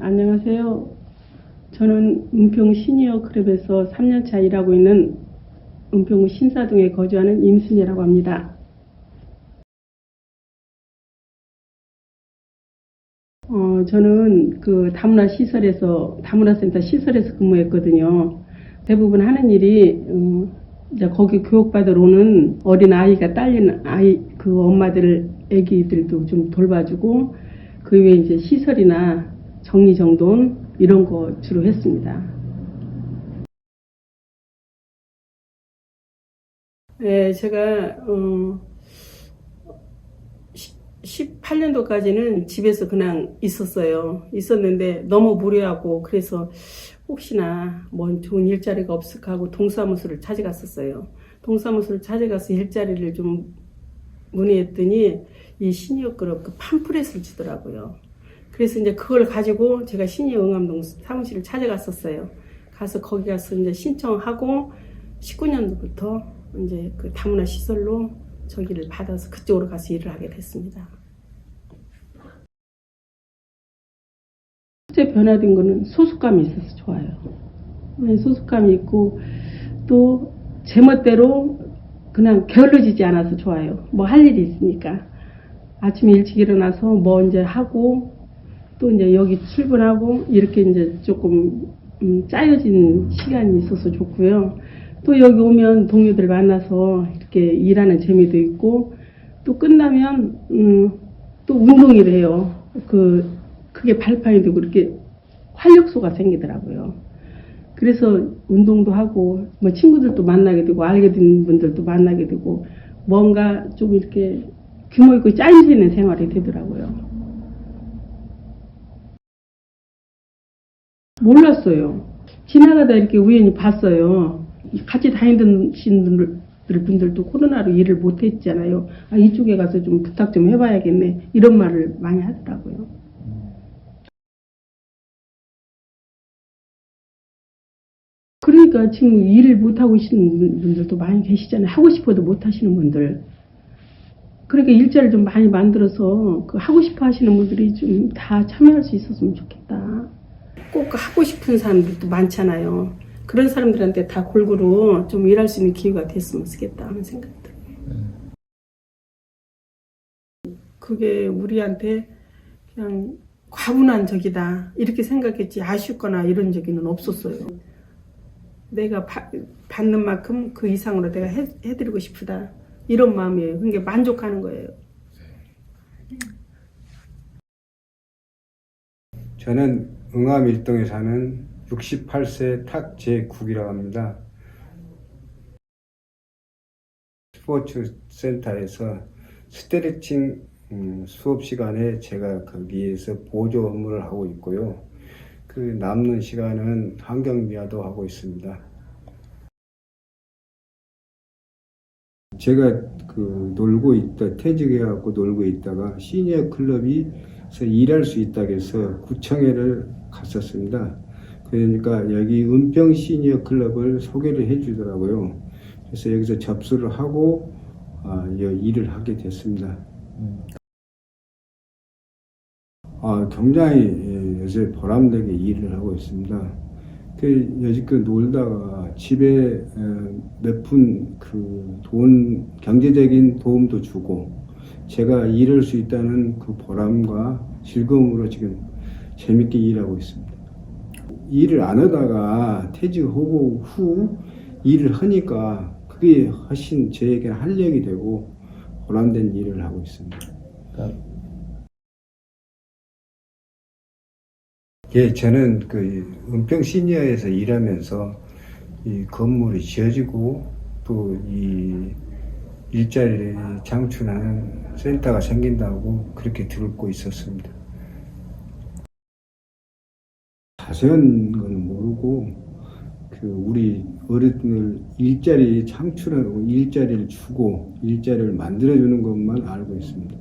안녕하세요. 저는 은평 시니어 클럽에서 3년차 일하고 있는 은평구 신사동에 거주하는 임순이라고 합니다. 어, 저는 그 다문화 시설에서, 다문화 센터 시설에서 근무했거든요. 대부분 하는 일이, 어, 이제 거기 교육받으러 오는 어린 아이가 딸린 아이, 그 엄마들, 애기들도 좀 돌봐주고, 그 외에 이제 시설이나 정리정돈, 이런 거 주로 했습니다. 네, 제가, 어, 18년도까지는 집에서 그냥 있었어요. 있었는데 너무 무료하고 그래서 혹시나 뭔 좋은 일자리가 없을까 하고 동사무소를 찾아갔었어요. 동사무소를 찾아가서 일자리를 좀 문의했더니 이 시니어 그룹 그 팜플렛을 주더라고요. 그래서 이제 그걸 가지고 제가 시니어 응암동 사무실을 찾아갔었어요. 가서 거기 가서 이제 신청하고 19년도부터 이제 그 다문화 시설로 저기를 받아서 그쪽으로 가서 일을 하게 됐습니다. 실제 변화된 거는 소속감이 있어서 좋아요. 네, 소속감이 있고 또 제멋대로 그냥 게을러지지 않아서 좋아요. 뭐 할 일이 있으니까 아침에 일찍 일어나서 뭐 이제 하고 또 이제 여기 출근하고 이렇게 이제 조금 음, 짜여진 시간이 있어서 좋고요. 또 여기 오면 동료들 만나서 이렇게 일하는 재미도 있고 또 끝나면 음, 또 운동을 해요. 그 그게 발판이 되고 이렇게 활력소가 생기더라고요. 그래서 운동도 하고 뭐 친구들도 만나게 되고 알게 된 분들도 만나게 되고 뭔가 좀 이렇게 규모 있고 짜임새 있는 생활이 되더라고요. 몰랐어요. 지나가다 이렇게 우연히 봤어요. 같이 다니던 분들도 코로나로 일을 못 했잖아요. 아, 이쪽에 가서 좀 부탁 좀 해봐야겠네. 이런 말을 많이 하더라고요. 그러니까 지금 일을 못하고 계시는 분들도 많이 계시잖아요. 하고 싶어도 못 하시는 분들. 그러니까 일자리를 좀 많이 만들어서 그 하고 싶어 하시는 분들이 좀 다 참여할 수 있었으면 좋겠다. 꼭 하고 싶은 사람들도 많잖아요. 그런 사람들한테 다 골고루 좀 일할 수 있는 기회가 됐으면 좋겠다 하는 생각이 들어요. 그게 우리한테 그냥 과분한 적이다 이렇게 생각했지 아쉽거나 이런 적은 없었어요. 내가 바- 받는 만큼 그 이상으로 내가 해, 해드리고 싶다 이런 마음이에요. 그게 만족하는 거예요. 저는 응암 일동에 사는 68세 탁재국이라고 합니다. 스포츠 센터에서 스트레칭 음, 수업 시간에 제가 거기에서 보조 업무를 하고 있고요. 그 남는 시간은 환경미화도 하고 있습니다. 제가 그 놀고 있다 퇴직해갖고 놀고 있다가 시니어 클럽이서 일할 수 있다고 해서 구청회를 갔었습니다. 그러니까 여기 은평 시니어 클럽을 소개를 해주더라고요. 그래서 여기서 접수를 하고 아, 여- 일을 하게 됐습니다. 아, 굉장히 예, 요새 보람되게 일을 하고 있습니다. 그 여지껏 놀다가 집에 몇 푼 그 돈 경제적인 도움도 주고 제가 일할 수 있다는 그 보람과 즐거움으로 지금 재밌게 일하고 있습니다. 일을 안 하다가 퇴직하고 후 일을 하니까 그게 훨씬 저에게 활력이 되고 보람된 일을 하고 있습니다. 예, 저는 그 은평 시니어에서 일하면서 이 건물이 지어지고 또 이 일자리 창출하는 센터가 생긴다고 그렇게 듣고 있었습니다. 자세한 건 모르고 그 우리 어른들 일자리 창출하고 일자리를 주고 일자리를 만들어주는 것만 알고 있습니다.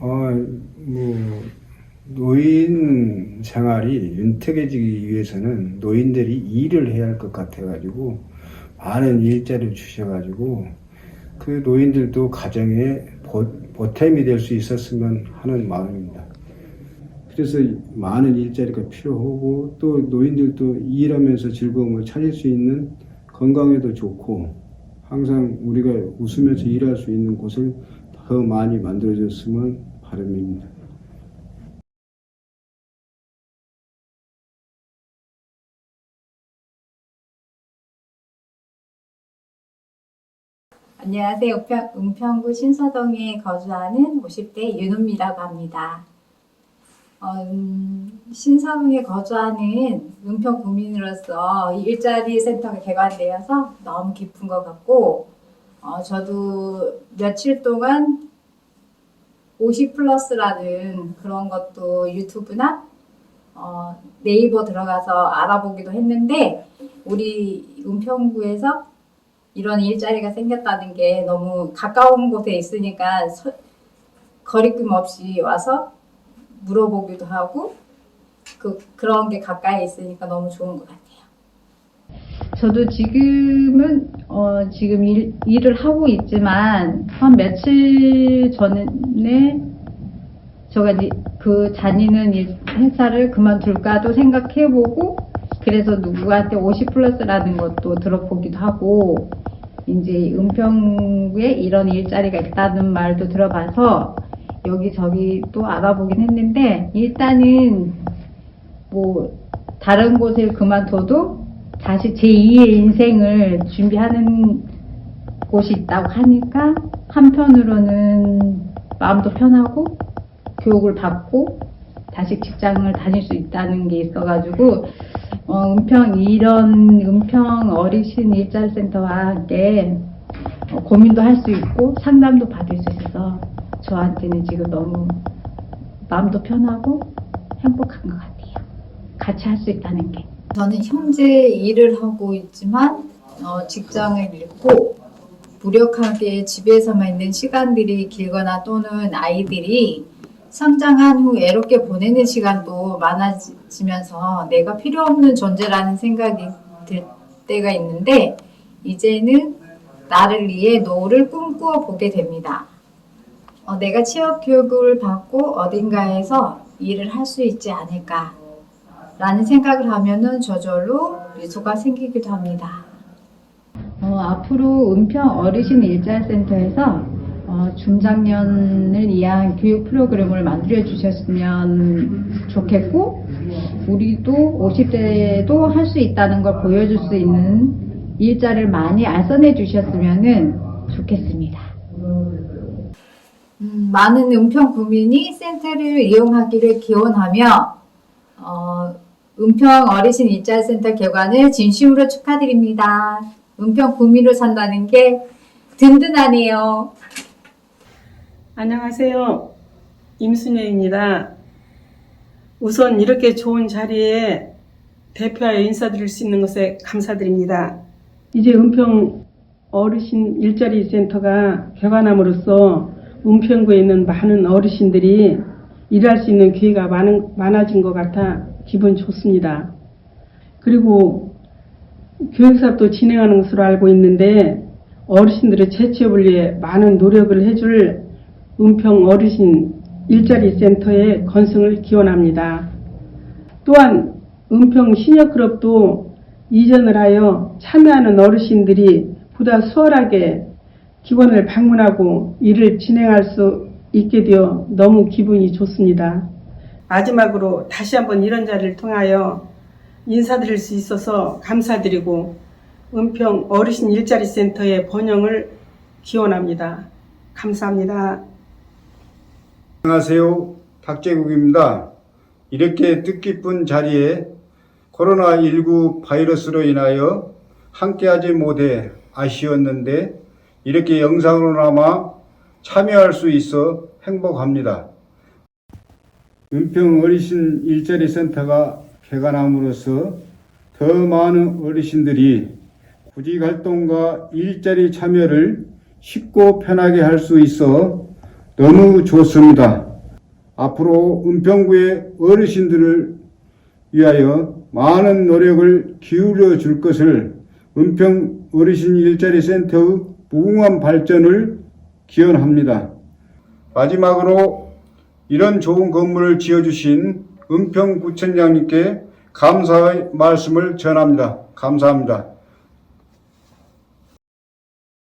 어, 뭐, 노인 생활이 윤택해지기 위해서는 노인들이 일을 해야 할 것 같아가지고, 많은 일자리를 주셔가지고, 그 노인들도 가정의 보, 보탬이 될 수 있었으면 하는 마음입니다. 그래서 많은 일자리가 필요하고 또 노인들도 일하면서 즐거움을 찾을 수 있는 건강에도 좋고 항상 우리가 웃으면서 일할 수 있는 곳을 더 많이 만들어줬으면 바람입니다. 안녕하세요. 은평, 은평구 신서동에 거주하는 50대 윤우미라고 합니다. 어, 음, 신서동에 거주하는 은평 구민으로서 일자리 센터가 개관되어서 너무 기쁜 것 같고, 어, 저도 며칠 동안 50 플러스라는 그런 것도 유튜브나 어, 네이버 들어가서 알아보기도 했는데, 우리 은평구에서 이런 일자리가 생겼다는 게 너무 가까운 곳에 있으니까 서- 거리낌 없이 와서 물어보기도 하고 그 그런 게 가까이 있으니까 너무 좋은 것 같아요. 저도 지금은 어, 지금 일, 일을 하고 있지만 한 며칠 전에 제가 그 다니는 일- 회사를 그만둘까도 생각해보고 그래서 누구한테 50 플러스라는 것도 들어보기도 하고 이제 은평구에 이런 일자리가 있다는 말도 들어봐서 여기저기 또 알아보긴 했는데 일단은 뭐 다른 곳을 그만둬도 다시 제2의 인생을 준비하는 곳이 있다고 하니까 한편으로는 마음도 편하고 교육을 받고 다시 직장을 다닐 수 있다는 게 있어가지고 어, 은평 이런 은평 어르신 일자리 센터와 함께 어, 고민도 할 수 있고 상담도 받을 수 있어서 저한테는 지금 너무 마음도 편하고 행복한 것 같아요. 같이 할 수 있다는 게. 저는 현재 일을 하고 있지만 어, 직장을 잃고 무력하게 집에서만 있는 시간들이 길거나 또는 아이들이 성장한 후 외롭게 보내는 시간도 많아지면서 내가 필요 없는 존재라는 생각이 들 때가 있는데 이제는 나를 위해 노후를 꿈꾸어 보게 됩니다. 어, 내가 취업 교육을 받고 어딘가에서 일을 할 수 있지 않을까 라는 생각을 하면은 저절로 미소가 생기기도 합니다. 어, 앞으로 은평 어르신 일자리센터에서 어, 중장년을 위한 교육 프로그램을 만들어 주셨으면 좋겠고 우리도 50대도 할 수 있다는 걸 보여줄 수 있는 일자리를 많이 알선해 주셨으면 좋겠습니다. 음, 많은 은평 구민이 센터를 이용하기를 기원하며 어, 은평 어르신 일자리센터 개관을 진심으로 축하드립니다. 은평 구민으로 산다는 게 든든하네요. 안녕하세요. 임순혜입니다. 우선 이렇게 좋은 자리에 대표하여 인사드릴 수 있는 것에 감사드립니다. 이제 은평 어르신 일자리 센터가 개관함으로써 은평구에 있는 많은 어르신들이 일할 수 있는 기회가 많은, 많아진 것 같아 기분 좋습니다. 그리고 교육사업도 진행하는 것으로 알고 있는데 어르신들의 재취업을 위해 많은 노력을 해줄 은평 어르신 일자리 센터의 건승을 기원합니다. 또한 은평 시니어클럽도 이전을 하여 참여하는 어르신들이 보다 수월하게 기관을 방문하고 일을 진행할 수 있게 되어 너무 기분이 좋습니다. 마지막으로 다시 한번 이런 자리를 통하여 인사드릴 수 있어서 감사드리고 은평 어르신 일자리 센터의 번영을 기원합니다. 감사합니다. 안녕하세요. 박재국입니다. 이렇게 뜻깊은 자리에 코로나19 바이러스로 인하여 함께하지 못해 아쉬웠는데 이렇게 영상으로나마 참여할 수 있어 행복합니다. 은평 어르신 일자리 센터가 개관함으로써 더 많은 어르신들이 구직 활동과 일자리 참여를 쉽고 편하게 할 수 있어 너무 좋습니다. 앞으로 은평구의 어르신들을 위하여 많은 노력을 기울여 줄 것을 은평 어르신 일자리 센터의 무궁한 발전을 기원합니다. 마지막으로 이런 좋은 건물을 지어주신 은평구청장님께 감사의 말씀을 전합니다. 감사합니다.